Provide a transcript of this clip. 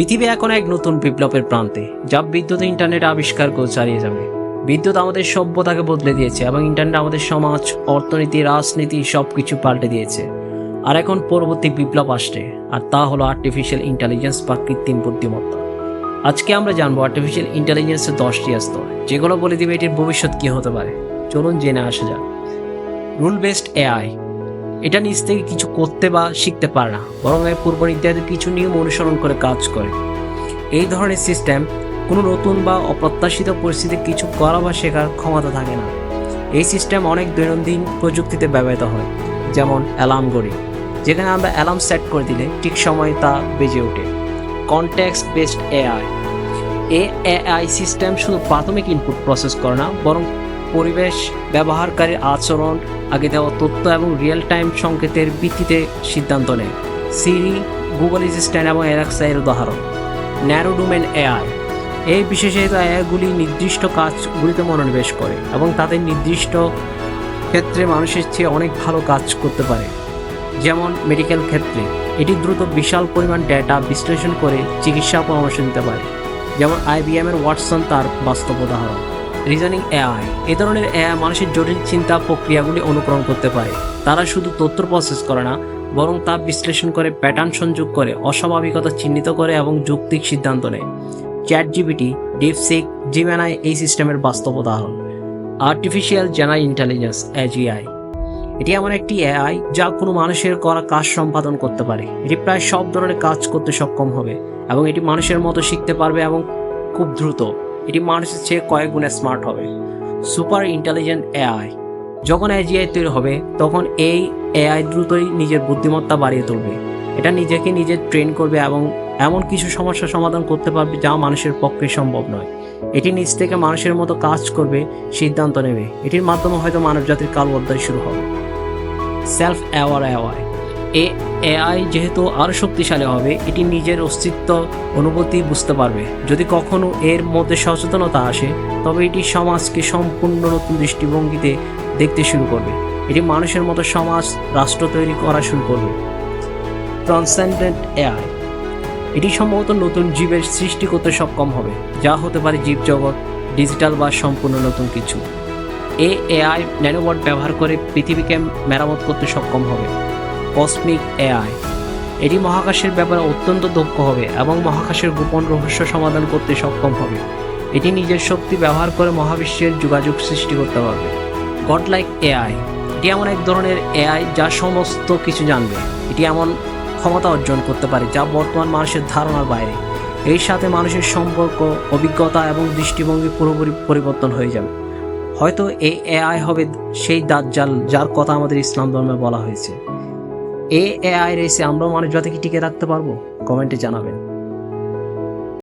পৃথিবী এখন এক নতুন বিপ্লবের প্রান্তে, যা বিদ্যুৎ ইন্টারনেট আবিষ্কার করে চালিয়ে যাবে। বিদ্যুৎ আমাদের সভ্যতাকে বদলে দিয়েছে এবং ইন্টারনেট আমাদের সমাজ, অর্থনীতি, রাজনীতি সব কিছু পাল্টে দিয়েছে। আর এখন পরবর্তী বিপ্লব আসছে, আর তা হলো আর্টিফিশিয়াল ইন্টেলিজেন্স বা কৃত্রিম বুদ্ধিমত্তা। আজকে আমরা জানব আর্টিফিশিয়াল ইন্টেলিজেন্সের দশটি স্তর, যেগুলো বলে দিবে এটির ভবিষ্যৎ কী হতে পারে। চলুন জেনে আসা যাক। রুল বেসড এআই এটা নিজ থেকে কিছু করতে বা শিখতে পারে না, বরং এর পূর্ব নির্ধারিত কিছু নিয়ম অনুসরণ করে কাজ করে। এই ধরনের সিস্টেম কোনো নতুন বা অপ্রত্যাশিত পরিস্থিতিতে কিছু করা বা শেখার ক্ষমতা থাকে না। এই সিস্টেম অনেক দৈনন্দিন প্রযুক্তিতে ব্যবহৃত হয়, যেমন অ্যালার্ম ঘড়ি যেখানে আমরা অ্যালার্ম সেট করে দিলে ঠিক সময় তা বেজে ওঠে। Context based AI AI system শুধু প্রাথমিক ইনপুট প্রসেস করে না, বরং পরিবেশ ব্যবহারকারীর আচরণ, আগে দেওয়া তথ্য এবং রিয়েল টাইম সংকেতের ভিত্তিতে সিদ্ধান্ত নেয়। সিরি গুগল অ্যাসিস্ট্যান্ট এবং অ্যালেক্সা এর উদাহরণ। ন্যারো ডোমেন এআই এই বিশেষায়িত এআইগুলি নির্দিষ্ট কাজগুলিতে মনোনিবেশ করে এবং তাদের নির্দিষ্ট ক্ষেত্রে মানুষের চেয়ে অনেক ভালো কাজ করতে পারে। যেমন মেডিকেল ক্ষেত্রে, এটি দ্রুত বিশাল পরিমাণ ডেটা বিশ্লেষণ করে চিকিৎসা পরামর্শ দিতে পারে। যেমন আইবিএম এর ওয়াটসন তার বাস্তব উদাহরণ। রিজনিং এআই এ ধরনের এআই মানুষের জটিল চিন্তা প্রক্রিয়াগুলি অনুকরণ করতে পারে। তারা শুধু তথ্য প্রসেস করে না, বরং তা বিশ্লেষণ করে প্যাটার্ন সংযোগ করে, অস্বাভাবিকতা চিহ্নিত করে এবং যৌক্তিক সিদ্ধান্ত নেয়। চ্যাট জিবিটি ডিপসিক জিমেনাই এই সিস্টেমের বাস্তব উদাহরণ। আর্টিফিশিয়াল জেনারেল ইন্টেলিজেন্স এজিআই এটি এমন একটি এআই যা কোনো মানুষের করা কাজ সম্পাদন করতে পারে। এটি প্রায় সব ধরনের কাজ করতে সক্ষম হবে এবং এটি মানুষের মতো শিখতে পারবে এবং খুব দ্রুত। এটি মানুষের চেয়ে কয়েক গুণে স্মার্ট হবে। সুপার ইন্টেলিজেন্ট এআই যখন এজিআই তৈরি হবে, তখন এই এআই দ্রুতই নিজের বুদ্ধিমত্তা বাড়িয়ে তুলবে। এটা নিজেকে নিজে ট্রেন করবে এবং এমন কিছু সমস্যার সমাধান করতে পারবে যা মানুষের পক্ষে সম্ভব নয়। এটি নিজ থেকে মানুষের মতো কাজ করবে, সিদ্ধান্ত নেবে। এটির মাধ্যমে হয়তো মানবজাতির কাল অধ্যায় শুরু হবে। সেলফ অ্যাওয়ার এআই এ, এআই যেহেতু আরও শক্তিশালী হবে, এটি নিজের অস্তিত্ব, অনুভূতি বুঝতে পারবে। যদি কখনো এর মধ্যে সচেতনতা আসে, তবে এটি সমাজকে সম্পূর্ণ নতুন দৃষ্টিভঙ্গিতে দেখতে শুরু করবে। এটি মানুষের মতো সমাজ, রাষ্ট্র তৈরি করা শুরু করবে। Transcendent AI. এটি সম্ভবত নতুন জীবের সৃষ্টি করতে সক্ষম হবে, যা হতে পারে জীবজগৎ, ডিজিটাল বা সম্পূর্ণ নতুন কিছু। এ, এআই ন্যানোবট ব্যবহার করে পৃথিবীকে মেরামত করতে সক্ষম হবে। Cosmic AI. এটি মহাকাশের ব্যাপারে অত্যন্ত দক্ষ হবে এবং মহাকাশের গোপন রহস্য সমাধান করতে সক্ষম হবে। এটি নিজের শক্তি ব্যবহার করে মহাবিশ্বের যোগাযোগ সৃষ্টি করতে পারবে। Godlike AI. এটি এমন এক ধরনের এআই যা সমস্ত কিছু জানবে। এটি এমন ক্ষমতা অর্জন করতে পারে যা বর্তমান মানুষের ধারণার বাইরে। এর সাথে মানুষের সম্পর্ক, অভিজ্ঞতা এবং দৃষ্টিভঙ্গি পুরোপুরি পরিবর্তন হয়ে যাবে। হয়তো এই এআই হবে সেই দাজ্জাল যার কথা আমাদের ইসলাম ধর্মে বলা হয়েছে। এ এআই রেসে আমরাও মানুষ জাতিকে টিকে রাখতে পারব? কমেন্টে জানাবেন।